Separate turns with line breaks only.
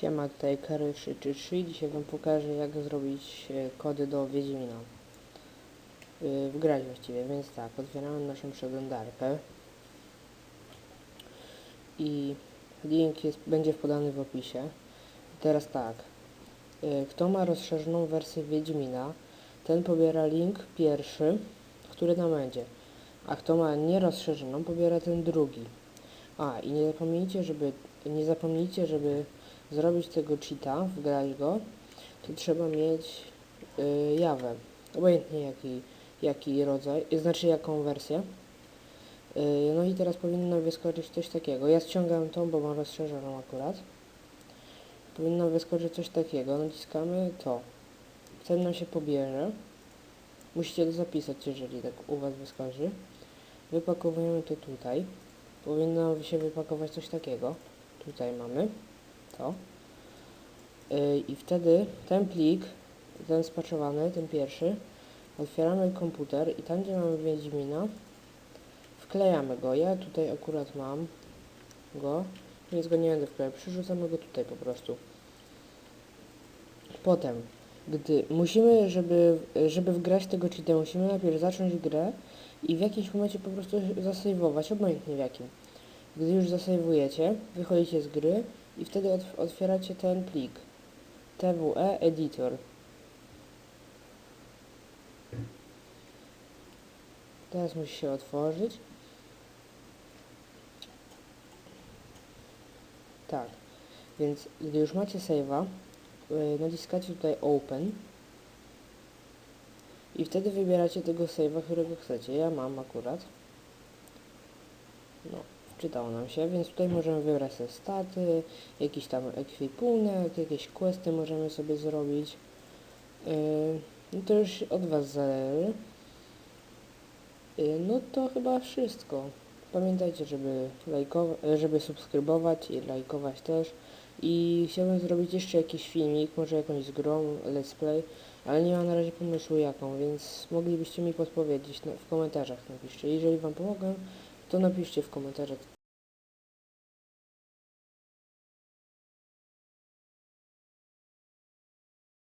kanale tutaj Kary333 dzisiaj wam pokażę jak zrobić e, kody do Wiedźmina. Y, wgrać właściwie, więc tak, otwieramy naszą przeglądarkę. I link jest, będzie podany w opisie. Teraz tak. Y, kto ma rozszerzoną wersję Wiedźmina ten pobiera link pierwszy który nam będzie. A kto ma nierozszerzoną pobiera ten drugi. A i nie zapomnijcie, żeby nie zapomnijcie, żeby zrobić tego cheata, wgrać go, to trzeba mieć y, Jawę. Obojętnie jaki, jaki rodzaj, znaczy jaką wersję. Y, no i teraz powinno wyskoczyć coś takiego. Ja ściągam tą, bo mam rozszerzoną akurat. Powinno wyskoczyć coś takiego. Naciskamy to. Wtedy nam się pobierze. Musicie to zapisać, jeżeli tak u Was wyskoczy. Wypakowujemy to tutaj powinno się wypakować coś takiego. Tutaj mamy to. Yy, I wtedy ten plik, ten spaczowany, ten pierwszy, otwieramy komputer i tam gdzie mamy Wiedźmina, wklejamy go. Ja tutaj akurat mam go, więc go nie będę wklejał. Przerzucamy go tutaj po prostu. Potem, gdy musimy, żeby, żeby wgrać tego cheata, musimy najpierw zacząć grę i w jakimś momencie po prostu zasejwować, obojętnie w jakim. Gdy już zasejwujecie, wychodzicie z gry i wtedy otw otwieracie ten plik TWE Editor. Teraz musi się otworzyć. Tak, więc gdy już macie save'a, yy, naciskacie tutaj Open i wtedy wybieracie tego save'a, którego chcecie. Ja mam akurat. No, wczytało nam się, więc tutaj możemy wybrać sobie staty, jakiś tam ekwipunek, jakieś questy możemy sobie zrobić. Yy, no to już od Was zależy. Yy, no to chyba wszystko. Pamiętajcie, żeby lajkować, żeby subskrybować i lajkować też. I chciałbym zrobić jeszcze jakiś filmik, może jakąś z grą, let's play, ale nie mam na razie pomysłu jaką, więc moglibyście mi podpowiedzieć na, w komentarzach napiszcie. Jeżeli Wam pomogę, to napiszcie w komentarzach